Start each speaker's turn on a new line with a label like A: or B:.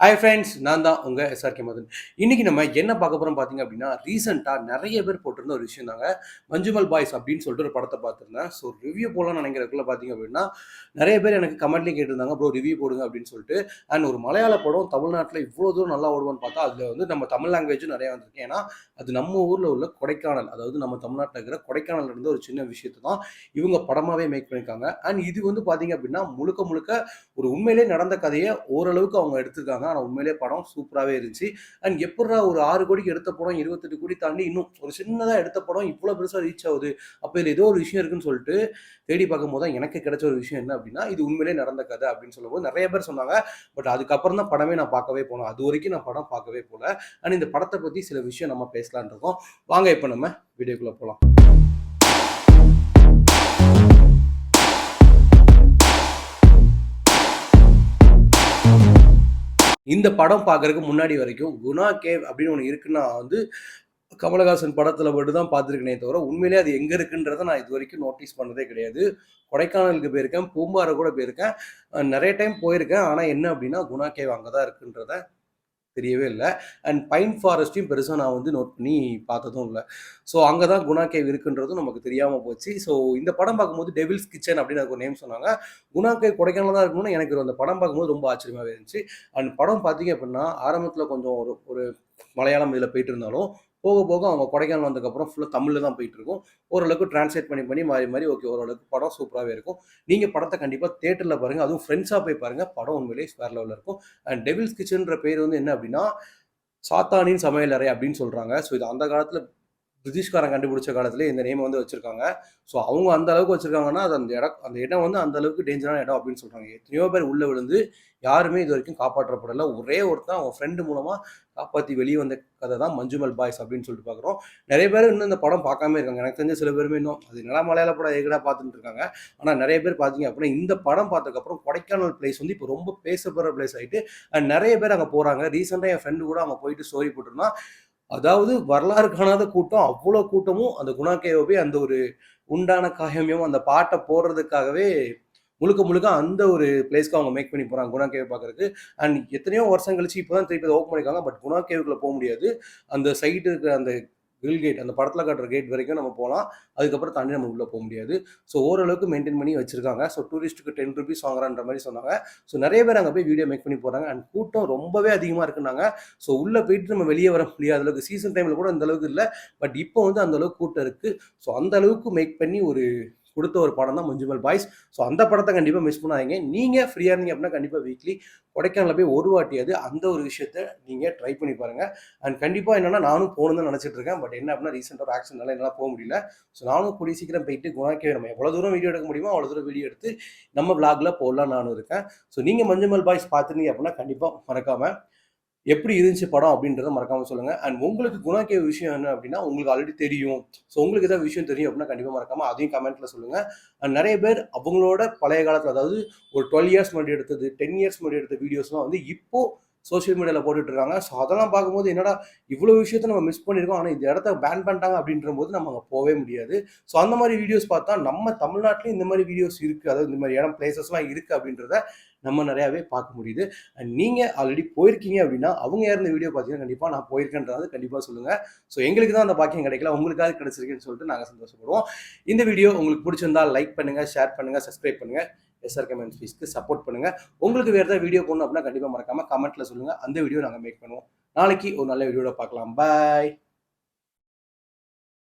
A: Hi friends நான் தான் உங்கள் எஸ்ஆர்கே மதன். இன்னைக்கு நம்ம என்ன பார்க்க போகிறோம் பார்த்தீங்க அப்படின்னா ரீசெண்டாக நிறைய பேர் போட்டிருந்த ஒரு விஷயம் தாங்க. மஞ்சுமல் பாய்ஸ் அப்படின்னு சொல்லிட்டு ஒரு படத்தை பார்த்துருந்தேன். ஸோ ரிவ்யூ போடலாம்னு நினைக்கிறதுக்குள்ள பார்த்தீங்க அப்படின்னா நிறைய பேர் எனக்கு கமெண்ட்லேயும் கேட்டிருந்தாங்க ப்ரோ ரிவ்யூ போடுங்க அப்படின்னு சொல்லிட்டு. அண்ட் ஒரு மலையாள படம் தமிழ்நாட்டில் இவ்வளோ தூரம் நல்லா ஓடுவான்னு பார்த்தா அதில் வந்து நம்ம தமிழ் லாங்குவேஜும் நிறையா வந்திருக்கு. ஏன்னா அது நம்ம ஊரில் உள்ள கொடைக்கானல் அதாவது நம்ம தமிழ்நாட்டில் இருக்கிற கொடைக்கானல் இருந்து ஒரு சின்ன விஷயத்தை தான் இவங்க படமாகவே மேக் பண்ணியிருக்காங்க. அண்ட் இது வந்து பார்த்தீங்க அப்படின்னா முழுக்க முழுக்க ஒரு உண்மையிலே நடந்த கதையை ஓரளவுக்கு அவங்க எடுத்திருக்காங்க. ஆனால் உண்மையிலே படம் சூப்பராகவே இருந்துச்சு. அண்ட் எப்படா ஒரு ஆறு கோடிக்கு எடுத்த படம் இருபத்தெட்டு கோடி தாண்டி இன்னும் ஒரு சின்னதாக எடுத்த படம் இவ்வளோ பெருசாக ரீச் ஆகுது. அப்போ இதில் ஏதோ ஒரு விஷயம் இருக்குன்னு சொல்லிட்டு தேடி பார்க்கும்போது தான் எனக்கு கிடைச்ச ஒரு விஷயம் என்ன அப்படின்னா இது உண்மையிலே நடந்த கதை அப்படின்னு சொல்லும்போது நிறைய பேர் சொன்னாங்க. பட் அதுக்கப்புறம் தான் படமே நான் பார்க்கவே போனோம் அது வரைக்கும் நான் படம் பார்க்கவே போகல அண்ட் இந்த படத்தை பற்றி சில விஷயம் நம்ம பேசலான் இருக்கோம். வாங்க இப்போ நம்ம வீடியோக்குள்ளே போகலாம் இந்த படம் பார்க்கறதுக்கு முன்னாடி வரைக்கும் குணா கேவ் அப்படின்னு ஒன்று இருக்குன்னா வந்து கமலஹாசன் படத்தில் மட்டும் தான் பார்த்துருக்கேனே தவிர உண்மையிலே அது எங்கே இருக்குன்றதை நான் இது வரைக்கும் நோட்டீஸ் பண்ணதே கிடையாது. கொடைக்கானலுக்கு போயிருக்கேன் பூம்பாறை கூட போயிருக்கேன். நிறைய டைம் போயிருக்கேன். ஆனால் என்ன அப்படின்னா குணா கேவ் அங்கே தான் இருக்குன்றத தெரியவே இல்லை. அண்ட் பைன் ஃபாரஸ்ட்டையும் பெருசாக நான் வந்து நோட் பண்ணி பார்த்ததும் இல்லை. ஸோ அங்கே தான் குணா கேவ் இருக்குன்றதும் நமக்கு தெரியாமல் போச்சு. ஸோ இந்த படம் பார்க்கும்போது டெவில்ஸ் கிச்சன் அப்படின்னு ஒரு நேம் சொன்னாங்க. குணா கேவ் கொடைக்கானல் தான் இருக்கணும்னு எனக்கு அந்த படம் பார்க்கும்போது ரொம்ப ஆச்சரியமாகவே இருந்துச்சு. அண்ட் படம் பார்த்தீங்க அப்படின்னா ஆரம்பத்தில் கொஞ்சம் ஒரு ஒரு மலையாளம் இதில் போயிட்டு இருந்தாலும் போக போக அவங்க கொடைக்கானல் வந்ததுக்கப்புறம் ஃபுல்லாக தமிழில் தான் போயிட்டு இருக்கும் ஓரளவுக்கு டிரான்ஸ்லேட் பண்ணி பண்ணி மாறி மாறி ஓகே ஓரளவுக்கு படம் சூப்பராகவே இருக்கும். நீங்கள் படத்தை கண்டிப்பாக தேட்டரில் பாருங்கள் அதுவும் ஃப்ரெண்ட்ஸாக போய் பாருங்கள் படம் உண்மையிலேயே வேறு லெவலில் இருக்கும். அண்ட் டெவில்ஸ் கிச்சன்ற பேர் வந்து என்ன அப்படின்னா சாத்தானின் சமையலறை அப்படின்னு சொல்கிறாங்க ஸோ இது அந்த காலத்தில் பிரிட்டிஷ்காரன் கண்டுபிடிச்ச காலத்துல இந்த நேம் வந்து வச்சிருக்காங்க. ஸோ அவங்க அந்த அளவுக்கு வச்சிருக்காங்கன்னா அது அந்த இடம் அந்த இடம் வந்து அந்த அளவுக்கு டேஞ்சரான இடம் அப்படின்னு சொல்றாங்க. எத்தனையோ பேர் உள்ள விழுந்து யாருமே இது வரைக்கும் காப்பாற்றப்படலை. ஒரே ஒருத்தன் அவங்க ஃப்ரெண்டு மூலமா காப்பாற்றி வெளியே வந்த கதை தான் மஞ்சுமல் பாய்ஸ் அப்படின்னு சொல்லிட்டு பார்க்குறோம் நிறைய பேர் இன்னும் இந்த படம் பார்க்காம இருக்காங்க. எனக்கு தெரிஞ்ச சில பேருமே இன்னும் அது நல்லா மலையாள படம் ஏகடா பார்த்துட்டு இருக்காங்க. ஆனால் நிறைய பேர் பார்த்தீங்க அப்படின்னா இந்த படம் பார்த்ததுக்கப்புறம் கொடைக்கானல் பிளேஸ் வந்து இப்போ ரொம்ப பேசப்படுற பிளேஸ் ஆகிட்டு நிறைய பேர் அங்கே போகிறாங்க ரீசெண்டாக என் ஃப்ரெண்டு கூட அங்கே போயிட்டு ஸ்டோரி போட்டிருந்தான் அதாவது வரலாறு காணாத கூட்டம் அவ்வளோ கூட்டமும் அந்த குணா கேவை அந்த ஒரு உண்டான காயமையும் அந்த பாட்டை போடுறதுக்காகவே முழுக்க முழுக்க அந்த ஒரு பிளேஸ்க்கு அவங்க மேக் பண்ணி போகிறாங்க குணா கேவ் பார்க்குறதுக்கு. அண்ட் எத்தனையோ வருஷம் கழிச்சு இப்போ தான் திருப்பி ஓப்பன் பண்ணியிருக்காங்க. பட் குணா கேவுக்குள்ள போக முடியாது. அந்த சைடு இருக்கிற அந்த கிரில் கேட் அந்த படத்தில் காட்டுற கேட் வரைக்கும் நம்ம போகலாம். அதுக்கப்புறம் தாண்டி நம்ம உள்ளே போக முடியாது. ஸோ ஓரளவுக்கு மெயின்டைன் பண்ணி வச்சிருக்காங்க. ஸோ டூரிஸ்ட்டுக்கு டென் ருபீஸ் வாங்குறான்ற மாதிரி சொன்னாங்க. ஸோ நிறைய பேர் அங்கே போய் வீடியோ மேக் பண்ணி போகிறாங்க அண்ட் கூட்டம் ரொம்பவே அதிகமாக இருக்குன்னாங்க. ஸோ உள்ளே போயிட்டு நம்ம வெளியே வர முடியாத அளவுக்கு சீசன் டைமில் கூட அந்த அளவுக்கு இல்லை. பட் இப்போ வந்து அந்த அளவுக்கு கூட்டம் இருக்குது ஸோ அந்த அளவுக்கு மேக் பண்ணி ஒரு கொடுத்த ஒரு படம் தான் மஞ்சுமல் பாய்ஸ். ஸோ அந்த படத்தை கண்டிப்பாக மிஸ் பண்ணாதீங்க. நீங்கள் ஃப்ரீயாக இருந்தீங்க அப்படின்னா கண்டிப்பாக வீக்லி கொடைக்கானலில் போய் ஒரு வாட்டியாவது அந்த ஒரு விஷயத்த நீங்கள் ட்ரை பண்ணி பாருங்கள் அண்ட் கண்டிப்பாக என்னன்னா நானும் போகணும்னு நினச்சிட்டு இருக்கேன். பட் என்ன அப்படின்னா ரீசெண்டாக ஒரு ஆக்சிடென்ட்னால என்னால் போக முடியல. ஸோ நானும் கூடிய சீக்கிரம் போயிட்டு குணாக்கே நம்ம எவ்வளோ தூரம் வீடியோ எடுக்க முடியுமோ அவ்வளோ தூரம் வீடியோ எடுத்து நம்ம விளாகில் போடலாம் நானும் இருக்கேன். ஸோ நீங்கள் மஞ்சுமல் பாய்ஸ் பார்த்துருந்தீங்க அப்படின்னா கண்டிப்பாக மறக்காமல் எப்படி இருந்துச்சு படம் அப்படின்றத மறக்காம சொல்லுங்க. அண்ட் உங்களுக்கு குணாக்கே விஷயம் என்ன அப்படின்னா உங்களுக்கு ஆல்ரெடி தெரியும். ஸோ உங்களுக்கு ஏதாவது விஷயம் தெரியும் அப்படின்னா கண்டிப்பாக மறக்காம அதையும் கமெண்ட்ல சொல்லுங்க. அண்ட் நிறைய பேர் அவங்களோட பழைய காலத்தில் அதாவது ஒரு டுவெல் இயர்ஸ் முன்னாடி எடுத்தது டென் இயர்ஸ் முன்னாடி எடுத்த வீடியோஸ்லாம் வந்து இப்போ சோஷியல் மீடியாவில் போட்டுட்டு இருக்காங்க ஸோ அதெல்லாம் பார்க்கும்போது என்னடா இவ்வளோ விஷயத்த நம்ம மிஸ் பண்ணியிருக்கோம். ஆனால் இந்த இடத்த பேன் பண்ணிட்டாங்க அப்படின்ற போது நம்ம அங்கே போகவே முடியாது. ஸோ அந்த மாதிரி வீடியோஸ் பார்த்தா நம்ம தமிழ்நாட்டிலையும் இந்த மாதிரி வீடியோஸ் இருக்குது அதாவது இந்த மாதிரி இடம் பிளேசஸ்லாம் இருக்குது அப்படின்றத நம்ம நிறையாவே பார்க்க முடியுது. அண்ட் நீங்கள் ஆல்ரெடி போயிருக்கீங்க அப்படின்னா அவங்க யார் இந்த வீடியோ பார்த்தீங்கன்னா கண்டிப்பாக நான் போயிருக்கேன்றது கண்டிப்பாக சொல்லுங்கள் ஸோ எங்களுக்கு தான் அந்த பாக்கியம் கிடைக்கல. உங்களுக்காக கிடைச்சிருக்குன்னு சொல்லிட்டு நாங்கள் சந்தோஷப்படுவோம். இந்த வீடியோ உங்களுக்கு பிடிச்சிருந்தா லைக் பண்ணுங்கள் ஷேர் பண்ணுங்கள் சப்ஸ்கிரைப் பண்ணுங்கள் எஸ்ஆர் கமெண்ட் ஃபீஸ்க்கு சப்போர்ட் பண்ணுங்கள் உங்களுக்கு வேறு ஏதாவது வீடியோ போடணும் அப்படின்னா கண்டிப்பாக மறக்காமல் கமெண்ட்டில் சொல்லுங்கள் அந்த வீடியோ நாங்கள் மேக் பண்ணுவோம். நாளைக்கு ஒரு நல்ல வீடியோட பார்க்கலாம். பாய்